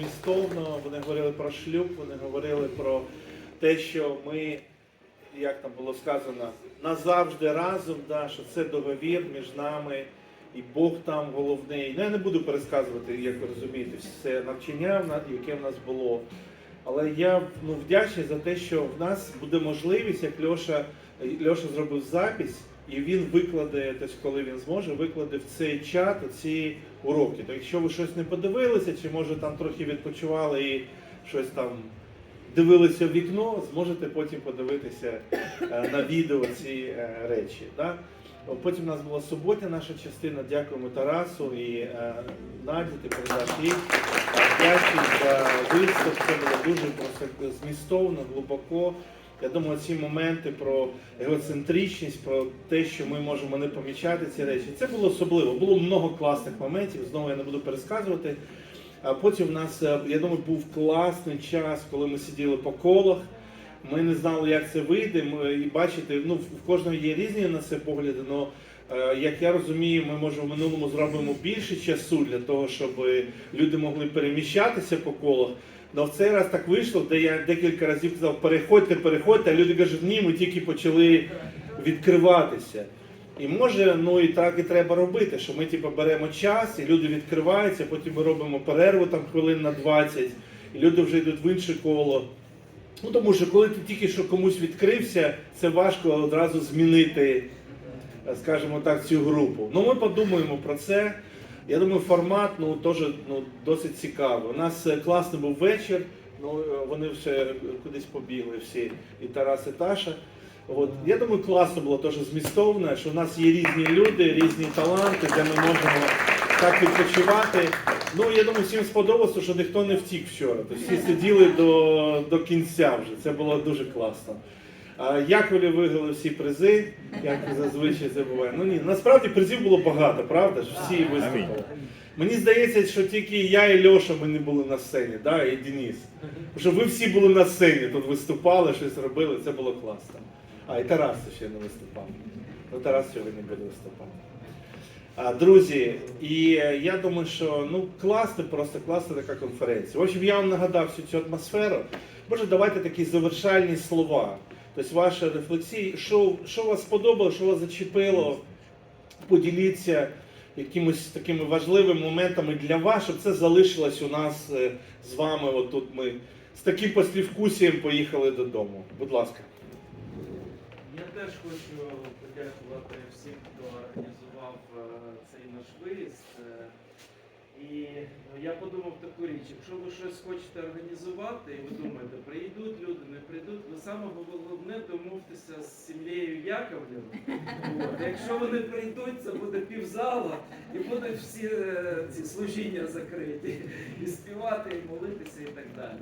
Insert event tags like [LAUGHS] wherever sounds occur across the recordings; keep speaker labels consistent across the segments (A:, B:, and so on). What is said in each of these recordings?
A: змістовно. Вони говорили про шлюб, вони говорили про те, що ми, як там було сказано, назавжди разом, да, що це договір між нами. І Бог там головний. Ну, я не буду пересказувати, як ви розумієте, все навчання, яке в нас було. Але я ну, вдячний за те, що в нас буде можливість, як Льоша, Льоша зробив запис, і він викладе, тобто, коли він зможе, викладе в цей чат ці уроки. То якщо ви щось не подивилися, чи може там трохи відпочивали і щось там дивилися в вікно, зможете потім подивитися е, на відео ці е, речі. Да? Потім у нас була суботня наша частина. Дякуємо Тарасу і е, Наді, ти передаш їй. Дякую за виступ. Це було дуже просто змістовно, глибоко. Я думаю, ці моменти про егоцентричність, про те, що ми можемо не помічати ці речі. Це було особливо. Було много класних моментів. Знову я не буду пересказувати. А потім в нас, е, я думаю, був класний час, коли ми сиділи по колах. Ми не знали, як це вийде. І бачите, ну в кожного є різні на це погляди. але як я розумію, ми може в минулому зробимо більше часу для того, щоб люди могли переміщатися по колах. Але в цей раз так вийшло, де я декілька разів казав, переходьте, переходьте, а люди кажуть, ні, ми тільки почали відкриватися. І може, ну і так і треба робити, що ми типу, беремо час, і люди відкриваються, потім ми робимо перерву там хвилин на 20, і люди вже йдуть в інше коло. Ну тому що коли ти тільки що комусь відкрився, це важко одразу змінити, скажімо так, цю групу. Ну ми подумаємо про це. Я думаю, формат ну, теж ну, досить цікавий. У нас е, класний був вечір, ну, е, вони вже кудись побігли всі, і Тарас, і Таша. От. Я думаю, класно було теж змістовно, що в нас є різні люди, різні таланти, де ми можемо так відпочивати. Ну, я думаю, всім сподобалося, що ніхто не втік вчора. Тобто всі сиділи до, до кінця вже. Це було дуже класно. Яковлі виграли всі призи, як зазвичай це буває. Ну ні, насправді призів було багато, правда? ж? Всі виступили. Мені здається, що тільки я і Льоша ми не були на сцені, да, і Денис. Тому що ви всі були на сцені, тут виступали, щось робили, це було класно. А, і Тарас ще не виступав. Ну, Тарас сьогодні буде виступати. А, Друзі, і е, я думаю, що ну класно, просто класна така конференція. В общем, я вам нагадав всю цю атмосферу. Може, давайте такі завершальні слова. Тобто ваші рефлексії, що, що вас сподобалося, що вас зачепило, поділіться якимось такими важливими моментами для вас, щоб це залишилось у нас е, з вами. От тут ми з таким послівкусієм поїхали додому. Будь ласка.
B: Я теж хочу подякувати всім, хто організував е, цей наш виїзд. Е, І ну, я подумав таку річ, якщо ви щось хочете організувати, і ви думаєте, прийдуть люди, не прийдуть, ви саме головне домовтеся з сім'єю Яковлєва. Якщо вони прийдуть, це буде півзала, і будуть всі е, ці служіння закриті, і співати, і молитися, і так далі.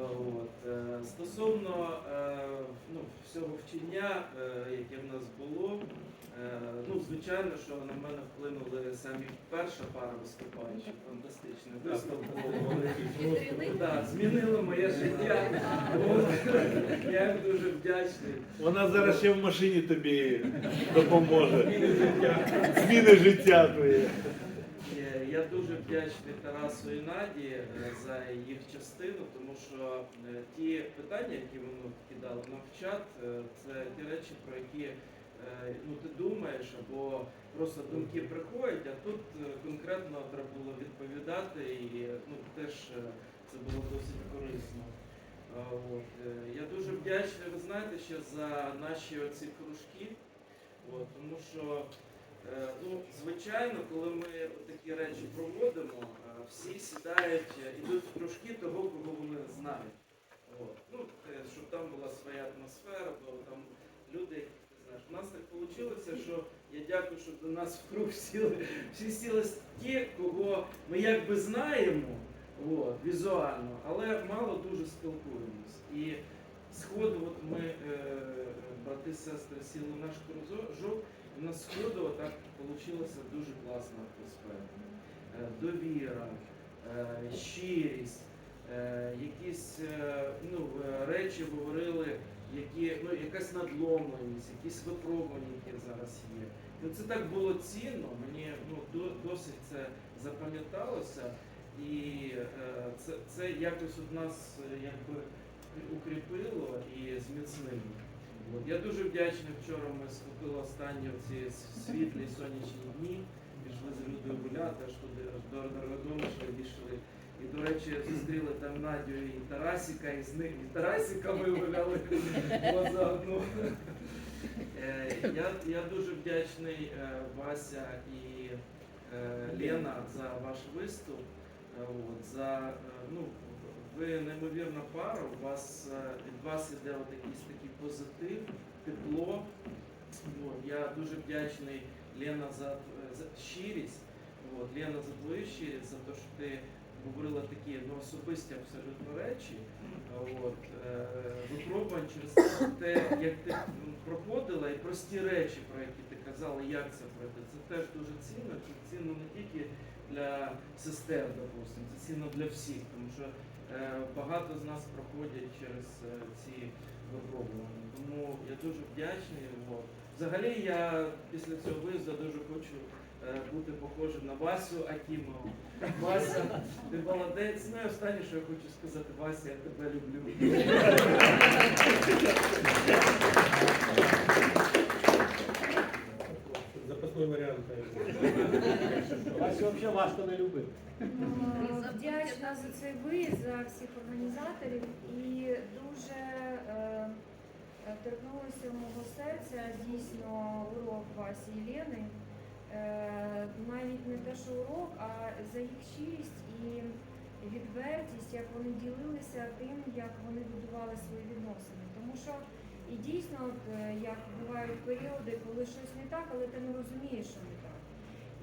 B: От. е, Стосовно е, ну, всього вчення, е, яке в нас було, ну, звичайно, що на мене вплинули самі перша пара виступаючих, фантастичний виступ. Да, змінило моє життя. Я їм дуже вдячний.
A: Вона зараз ще в машині тобі допоможе. Зміни життя твоє.
B: Я дуже вдячний Тарасу і Наді е, за їх частину, тому що е, ті питання, які вони кидали нам в чат, е, це ті речі, про які ну, ти думаєш, або просто думки приходять, а тут конкретно треба було відповідати, і ну, теж це було досить корисно. От. Я дуже вдячний, ви знаєте, ще за наші оці кружки, от, тому що Ну, звичайно, коли ми такі речі проводимо, е, всі сідають, е, ідуть в кружки того, кого вони знають. От. Ну, е, щоб там була своя атмосфера, бо там люди, які ти знаєш. У нас так вийшло, що я дякую, що до нас в круг сіли, всі сіли ті, кого ми якби знаємо от, візуально, але мало дуже спілкуємось. І сходу, от ми, е, брати сестри, сіли в наш кружок, і на сходу так вийшла дуже класна атмосфера. Е, Довіра, е, щирість, е, якісь ну, речі говорили, які, ну, якась надломленість, якісь випробування, які зараз є. Ну, це так було цінно, мені ну, досить це запам'яталося. І це, це якось от нас якби укріпило і зміцнило. Я дуже вдячний. Вчора ми схопили останні ці світлі сонячні дні. Пішли з людою гуляти, аж туди аж до Дорогомишля дійшли. І, до речі, зустріли там Надю і Тарасіка, і з ним і Тарасіка ми гуляли заодно. Е, Я, я дуже вдячний е, Вася і е, Лена за ваш виступ. От, за, ну, ви неймовірна пара, у вас, е, від вас іде якийсь такий позитив, тепло. От, я дуже вдячний Лена за, е, за щирість. От, Лена за твою щирість, за те, що ти говорила такі ну, особисті абсолютно речі. От, е, випробувань через те, як ти проходила, і прості речі, про які ти казала, як це пройти, це теж дуже цінно. Це цінно не тільки для сестер, допустимо, це цінно для всіх, тому що багато з нас проходять через е, ці випробування. Тому я дуже вдячний. От. Взагалі я після цього виїзду дуже хочу е, бути похожим на Васю Акімова. Вася, ти молодець. Ну і останнє, що я хочу сказати, Вася, я тебе люблю.
C: Запасной варіант.
D: Вас взагалі важко не любити.
E: Е, Вдячна за цей виїзд, за всіх організаторів і дуже е, е, торкнулося мого серця дійсно урок Васі і Лени. Е, навіть не те, що урок, а за їх щирість і відвертість, як вони ділилися тим, як вони будували свої відносини. Тому що і дійсно, от, е, як бувають періоди, коли щось не так, але ти не розумієш, що не.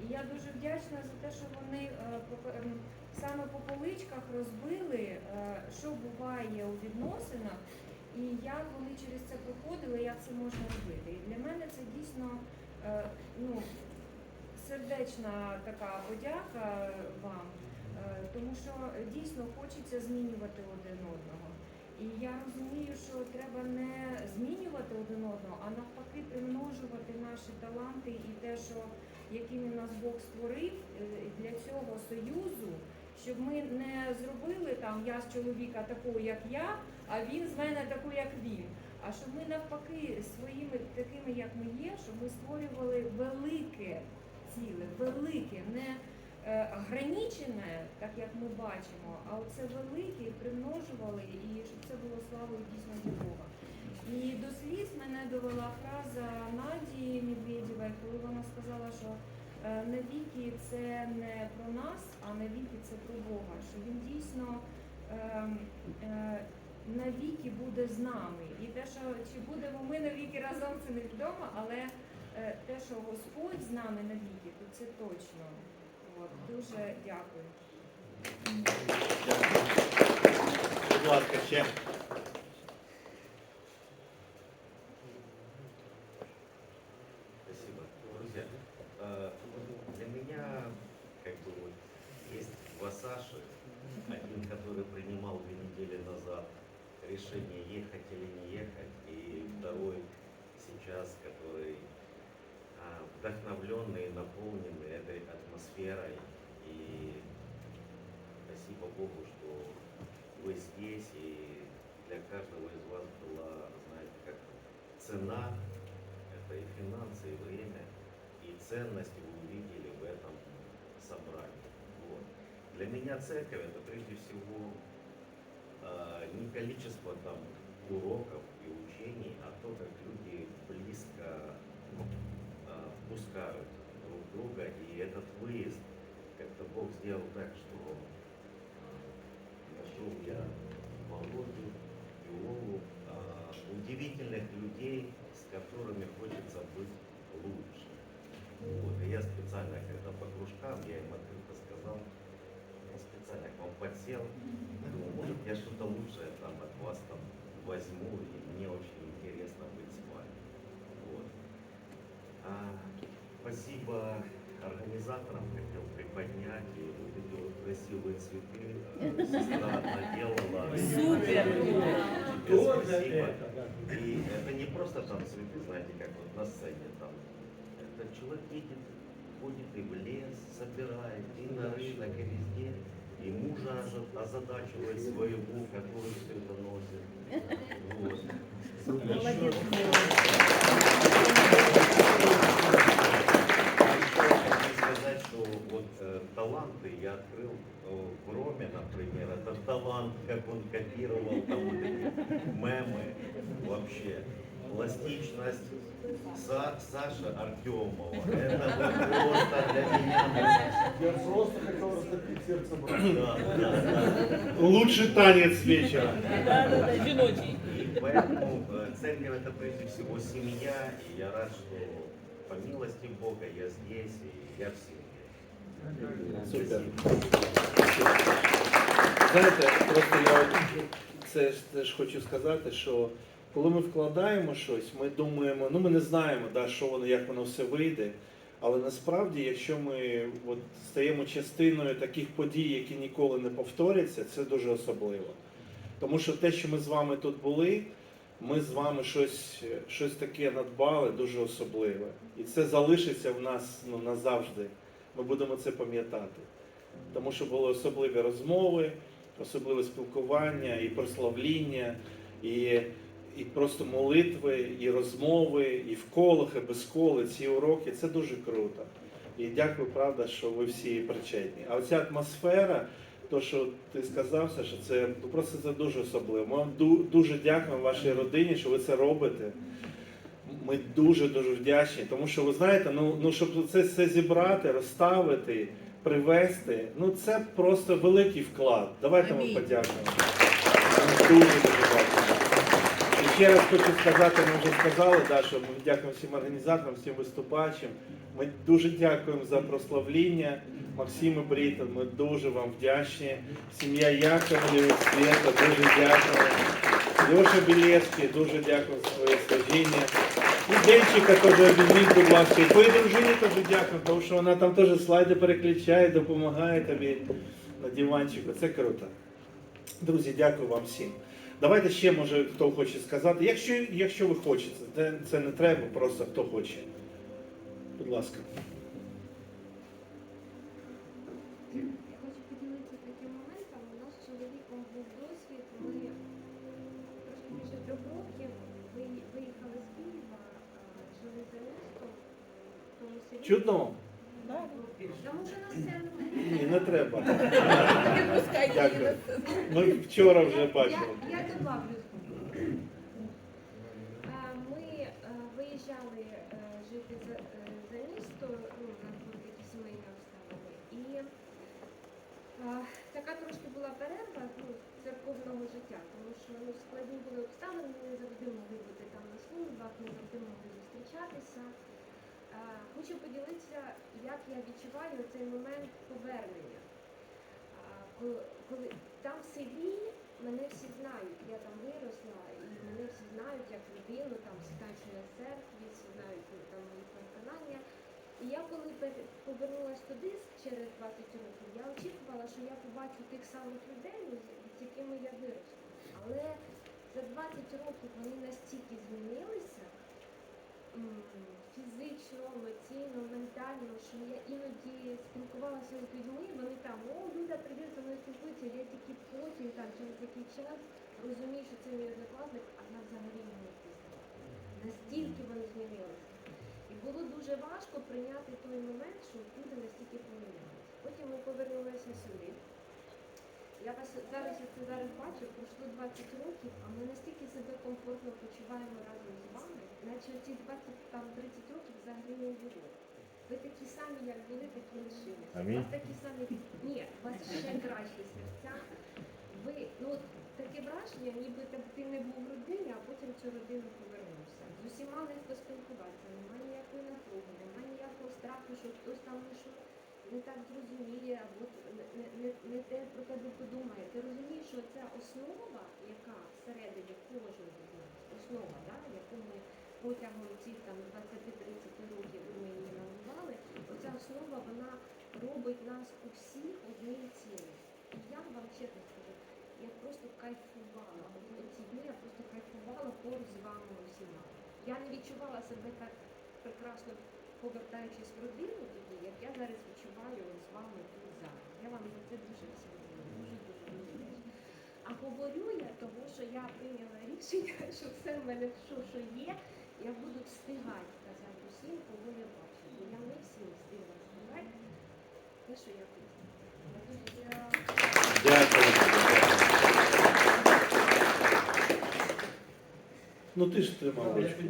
E: І я дуже вдячна за те, що вони е, ем, саме по поличках розбили, е, що буває у відносинах, і як вони через це проходили, як це можна робити. І для мене це дійсно е, ну, сердечна така подяка вам, тому що дійсно хочеться змінювати один одного. І я розумію, що треба не змінювати один одного, а навпаки примножувати наші таланти і те, що якими нас Бог створив е, для цього союзу, щоб ми не зробили там я з чоловіка такого, як я, а він з мене таку, як він. А щоб ми навпаки своїми такими, як ми є, щоб ми створювали велике ціле, велике, не е, ограничене, так як ми бачимо, а оце велике примножували, і щоб це було славою дійсно Бога. І до сліз мене довела фраза Наді Медведєвої, коли вона сказала, що е, навіки це не про нас, а навіки це про Бога. Що він дійсно е, е, навіки буде з нами. І те, що чи будемо ми навіки разом, це невідомо, але е, те, що Господь з нами навіки, то це точно. От, дуже дякую.
A: Будь ласка, ще.
F: Вдохновленный, наполненный этой атмосферой. И спасибо Богу, что вы здесь, и для каждого из вас была, знаете, как цена это и финансы, и время, и ценность вы увидели в этом собрании. Вот. Для меня церковь это прежде всего а, не количество там уроков и учений, а то, как люди близко впускают друг друга. И этот выезд, как-то Бог сделал так, что нашел я Володю, Иову, а, удивительных людей, с которыми хочется быть лучше. Вот, и я специально, когда по кружкам, я им открыто сказал, я специально к вам подсел, думаю, может я что-то лучшее там от вас там возьму, и мне очень интересно быть с вами. Вот. А, спасибо организаторам, хотел приподнять, и вот эти вот красивые цветы э, сестра наделала. [LAUGHS]
D: Супер!
F: Тебе спасибо. И это не просто там цветы, знаете, как вот на сцене там. Это человек едет, ходит и в лес, собирает, и на рынок, и везде. и мужа оза- озадачивать своего, который все это носит. [LAUGHS] Вот.
D: Молодец.
F: Еще хочу сказать, что вот э, таланты я открыл э, Роме, например, это талант, как он копировал там вот эти мемы вообще. Пластичность Са- Саша Артемова. Это вот просто для меня.
G: Я просто хотел растопить сердце брата.
F: Да, да, да.
A: Лучший танець вечора.
D: Да, да, да, жіночий.
F: И поэтому э, церковь это прежде всего семья, и я рад, что по милости Бога я здесь, и я в семье.
A: Супер. Знаєте, просто я от це ж хочу сказати, що коли ми вкладаємо щось, ми думаємо, ну ми не знаємо, да, що воно, як воно все вийде. Але насправді, якщо ми от, стаємо частиною таких подій, які ніколи не повторяться, це дуже особливо. Тому що те, що ми з вами тут були, ми з вами щось, щось таке надбали, дуже особливе. І це залишиться в нас ну, назавжди. Ми будемо це пам'ятати. Тому що були особливі розмови, особливе спілкування, і прославління, і, і просто молитви, і розмови, і в колах, і без коли, ці уроки. Це дуже круто. І дякую, правда, що ви всі причетні. А оця атмосфера, то, що ти сказав, що це ну, просто це дуже особливо. Ми вам ду- дуже дякуємо вашій родині, що ви це робите. Ми дуже дуже вдячні, тому що ви знаєте, ну, ну щоб це все зібрати, розставити, привезти, ну це просто великий вклад. Давайте ми подякуємо. Дуже дуже дякуємо. І ще раз хочу сказати, ми вже сказали, да, що ми дякуємо всім організаторам, всім виступачам. Ми дуже дякуємо за прославління. Максим і Бріта, ми дуже вам вдячні. Сім'я Яковлєва, Свята, дуже дякуємо. Леша Білецький, дуже дякую за своє служіння. Денчика теж візьміть, будь ласка. І твоїй дружині теж дякую, тому що вона там теж слайди переключає, допомагає тобі на диванчику. Це круто. Друзі, дякую вам всім. Давайте ще, може, хто хоче сказати. Якщо, якщо ви хочете, це не треба, просто хто хоче. Будь ласка.
H: Я хочу поділитися таким моментом. У нас з чоловіком був досвід. Ми трошки більше трьох років ви- виїхали з Києва, а, жили за містом. в тому селі.
A: Чудно? Ні, не треба. Дякую. Ми вчора вже бачили.
H: Я, я добавлю. А, Ми е, виїжджали е, жити за, е, за місто, ну, у нас були такі сімейні обставини. І така трошки була перерва ну, церковного життя, тому що ну, складні були обставини, ми не завжди могли бути там на службах, не завжди могли зустрічатися. Хочу поділитися, як я відчуваю цей момент повернення. Коли, там в селі мене всі знають, я там виросла, і мене всі знають як людину, там всі церкві, всі знають ну, там мої переконання. І я коли повернулася туди через 20 років, я очікувала, що я побачу тих самих людей, ну, з якими я виросла. Але за 20 років вони настільки змінилися фізично, емоційно, ментально, що я іноді спілкувалася з людьми, вони там, о, Люда, привіт, за мною спілкуються, я тільки потім, там, через який час розумію, що це мій однокласник, а я взагалі не пізнала. Настільки вони змінилися. І було дуже важко прийняти той момент, що люди настільки помінялися. Потім ми повернулися сюди. Я вас зараз, як це зараз бачу, пройшло 20 років, а ми настільки себе комфортно почуваємо разом з вами, наче ці 20 там 30 років взагалі не було. Ви такі самі, як були, такі лишилися. У вас такі самі. Ні, у вас ще кращі серця. Ви, ну таке враження, ніби там ти не був в родині, а потім цю родину повернувся. З усіма легко спілкуватися, немає ніякої напруги, немає ніякого страху, що хтось там не що не так зрозуміє, або не, не, не, те про тебе подумає. Ти розумієш, що ця основа, яка всередині кожного з нас, основа, да, яку ми протягом цих там 20-30 років ми її набували, оця основа вона робить нас усіх одним цілим. І я вам чесно скажу, я просто кайфувала. Ці дні я просто кайфувала поруч з вами усіма. Я не відчувала себе так прекрасно повертаючись в родину тоді, як я зараз відчуваю з вами тут зараз. Я вам за це дуже всім дякую.
I: говорю я, тому що я прийняла рішення, [LAUGHS] що все в мене, що, що є, я буду встигати казати усім, кого я бачу. Бо я не всім встигла сказати те, що я хотіла.
A: Дякую. Ну ти ж тримав
G: Я
A: ручку.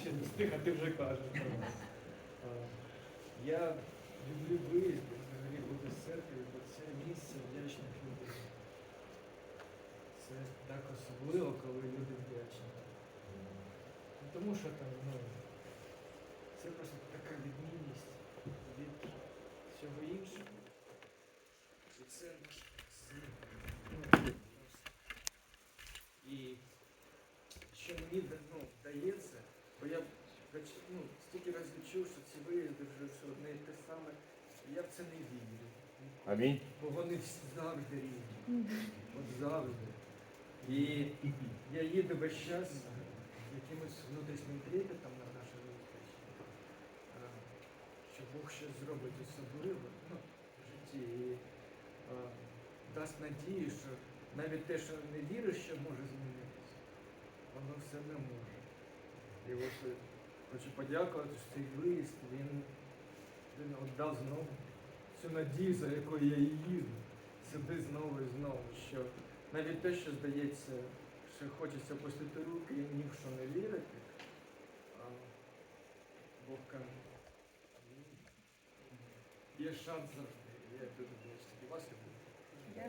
G: Ще не встиг, а ти вже кажеш. Я люблю виїзд, взагалі бути з церкви, бо це місце вдячних людей. Це так особливо, коли люди вдячні. Тому що там, ну, це просто така відмінність від всього іншого. І це наш змін. І що мені да- ну, вдається, бо я зач- ну, стільки разів чув, що ці виїзди вже все одне і те саме, я в це не вірю.
C: Амінь.
G: Бо вони завжди різні. От завжди. І я їду весь час якимось внутрішнім трепетом на нашу зустріч, що Бог щось зробить особливе ну, в житті і а, дасть надію, що навіть те, що не віриш, що може змінитися, воно все не може. І от е, хочу подякувати, що цей виїзд, він, він от дав знову цю надію, за якою я і їду, сюди знову і знову, що навіть те, що здається, що хочеться опустити руки і ні в що не вірити, а Бог каже, є шанс завжди. Я дуже вдячний. І вас люблю.
J: Я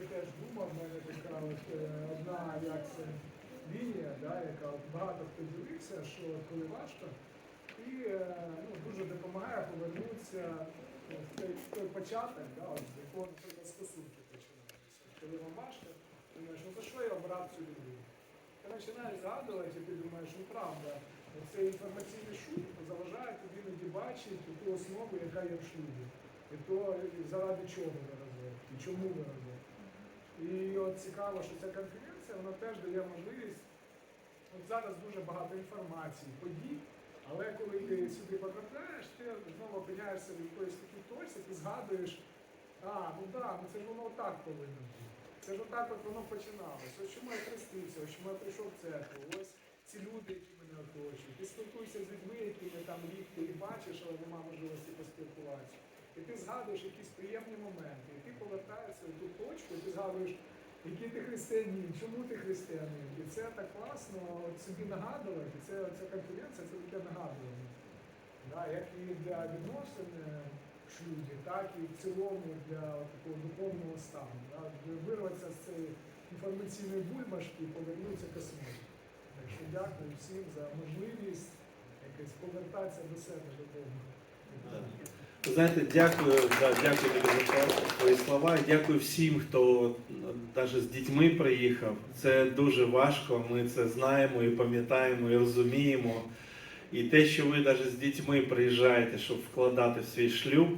J: теж думав, в мене така от е, одна як це, лінія, да, яка багато хто дивився, що коли важко, і е, ну, дуже допомагає повернутися ну, в той, в той початок, да, от, з якого стосунки починаються. Коли вам важко, ти думаєш, ну за що я обрав цю людину? Ти починаєш згадувати, і ти думаєш, ну правда, цей інформаційний шум заважає тобі іноді бачити ту основу, яка є в шлюбі. І то і заради чого ви разом, і чому ви разом. І от цікаво, що ця конференція вона теж дає можливість. От зараз дуже багато інформації, подій, але коли ти сюди потрапляєш, ти знову опиняєшся в якоїсь такій точці, ти згадуєш, а, ну да, ну це ж воно отак повинно бути. Це ж отак от воно починалося. Ось чому я хрестився, ось чому я прийшов в церкву, ось ці люди, які мене оточують. Ти спілкуєшся з людьми, не там рік ти бачиш, але немає можливості поспілкуватися. І ти згадуєш якісь приємні моменти, і ти повертаєшся в ту точку, і ти згадуєш, який ти християнин, чому ти християнин. І це так класно собі нагадувати. Це ця конференція це таке нагадування. Да, як і для відносин е, в шлюбі, так і в цілому для такого духовного стану. Да, вирватися з цієї інформаційної бульбашки і повернутися к основі. Так що дякую всім за можливість якось повертатися до себе додому.
A: Знаєте, дякую, да, дякую тобі за твої слова. Дякую всім, хто навіть з дітьми приїхав. Це дуже важко. Ми це знаємо і пам'ятаємо, і розуміємо. І те, що ви навіть з дітьми приїжджаєте, щоб вкладати в свій шлюб,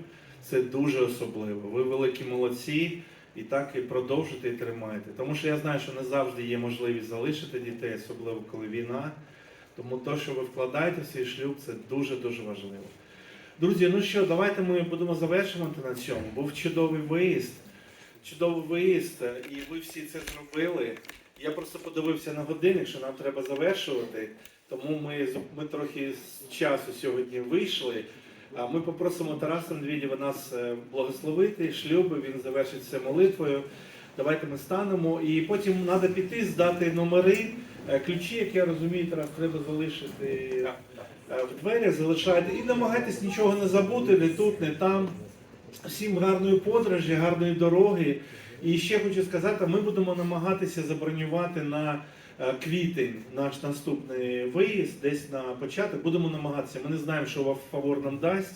A: це дуже особливо. Ви великі молодці. І так і продовжуйте і тримайте. Тому що я знаю, що не завжди є можливість залишити дітей, особливо коли війна. Тому те, що ви вкладаєте в свій шлюб, це дуже-дуже важливо. Друзі, ну що, давайте ми будемо завершувати на цьому. Був чудовий виїзд. Чудовий виїзд, е, і ви всі це зробили. Я просто подивився на годинник, що нам треба завершувати. Тому ми, ми трохи з часу сьогодні вийшли. Ми попросимо Тараса Медведєва нас е, благословити, шлюби, він завершить це молитвою. Давайте ми станемо. І потім треба піти, здати номери, Е, ключі, як я розумію, треба залишити в двері, залишайте. І намагайтесь нічого не забути, не тут, не там. Всім гарної подорожі, гарної дороги. І ще хочу сказати, ми будемо намагатися забронювати на е, квітень наш наступний виїзд, десь на початок. Будемо намагатися. Ми не знаємо, що фавор нам дасть.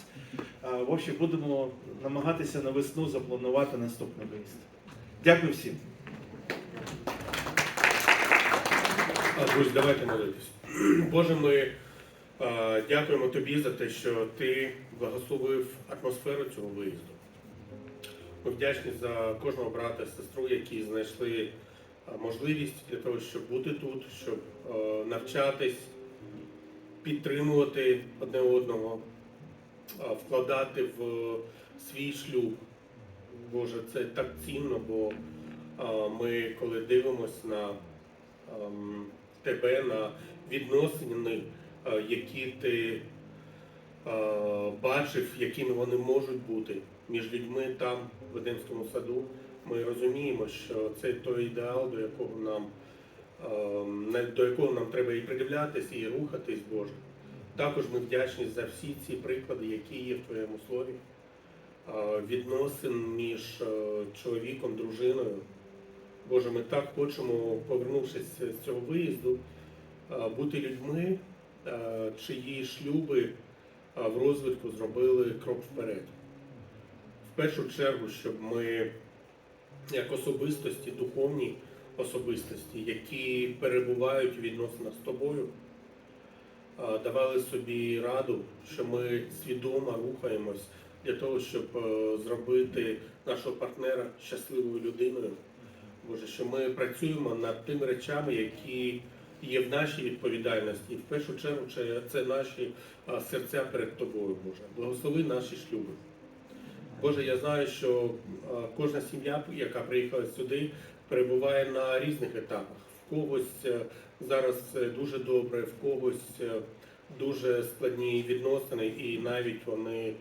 A: Е, В общем, будемо намагатися на весну запланувати наступний виїзд. Дякую всім.
C: Друзі, давайте молитись. Боже, ми е, дякуємо тобі за те, що ти благословив атмосферу цього виїзду. Ми вдячні за кожного брата, і сестру, які знайшли можливість для того, щоб бути тут, щоб навчатись, підтримувати одне одного. вкладати в свій шлюб. Боже, це так цінно, бо ми, коли дивимося на тебе, на відносини, які ти а, бачив, якими вони можуть бути між людьми там, в Едемському саду, ми розуміємо, що це той ідеал, до якого нам ем, до якого нам треба і придивлятися, і рухатись, Боже. Також ми вдячні за всі ці приклади, які є в Твоєму слові, е, відносин між е, чоловіком, дружиною. Боже, ми так хочемо, повернувшись з цього виїзду, е, бути людьми, е, чиї шлюби е, в розвитку зробили крок вперед. В першу чергу, щоб ми як особистості, духовні особистості, які перебувають у відносинах з тобою, давали собі раду, що ми свідомо рухаємось для того, щоб е, зробити нашого партнера щасливою людиною. Боже, що ми працюємо над тими речами, які є в нашій відповідальності. І в першу чергу це- наші серця перед тобою, Боже. Благослови наші шлюби. Боже, я знаю, що кожна сім'я, яка приїхала сюди, перебуває на різних етапах. В когось е, зараз дуже добре, в когось е, дуже складні відносини, і навіть вони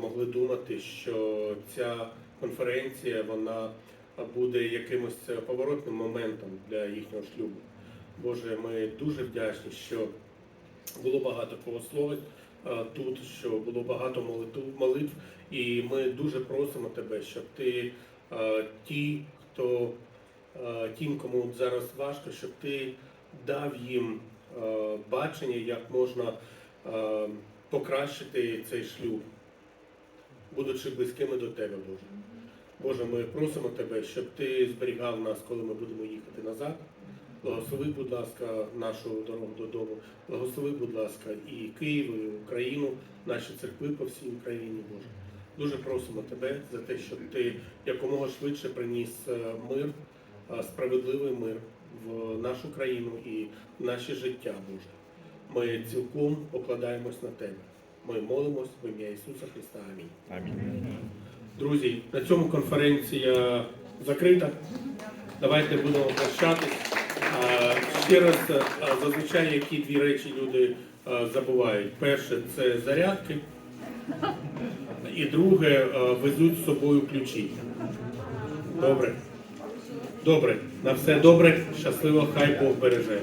C: могли думати, що ця конференція вона буде якимось поворотним моментом для їхнього шлюбу. Боже, ми дуже вдячні, що було багато богословень е, тут, що було багато молитв, і ми дуже просимо тебе, щоб ти е, ті, хто е, тим, кому зараз важко, щоб ти дав їм бачення, як можна покращити цей шлюб, будучи близькими до тебе, Боже. Боже, ми просимо тебе, щоб ти зберігав нас, коли ми будемо їхати назад. Благослови, будь ласка, нашу дорогу додому. Благослови, будь ласка, і Київ, і Україну, наші церкви по всій Україні, Боже. Дуже просимо тебе за те, щоб ти якомога швидше приніс е, мир, е, справедливий мир в нашу країну і в наше життя, Боже. Ми цілком покладаємось на тебе. Ми молимось в ім'я Ісуса Христа. Амінь. Друзі, на цьому конференція закрита. Давайте будемо прощатись. Ще раз зазвичай які дві речі люди забувають. Перше це зарядки, і друге везуть з собою ключі. Добре. Добре. На все добре. Щасливо, хай Бог береже.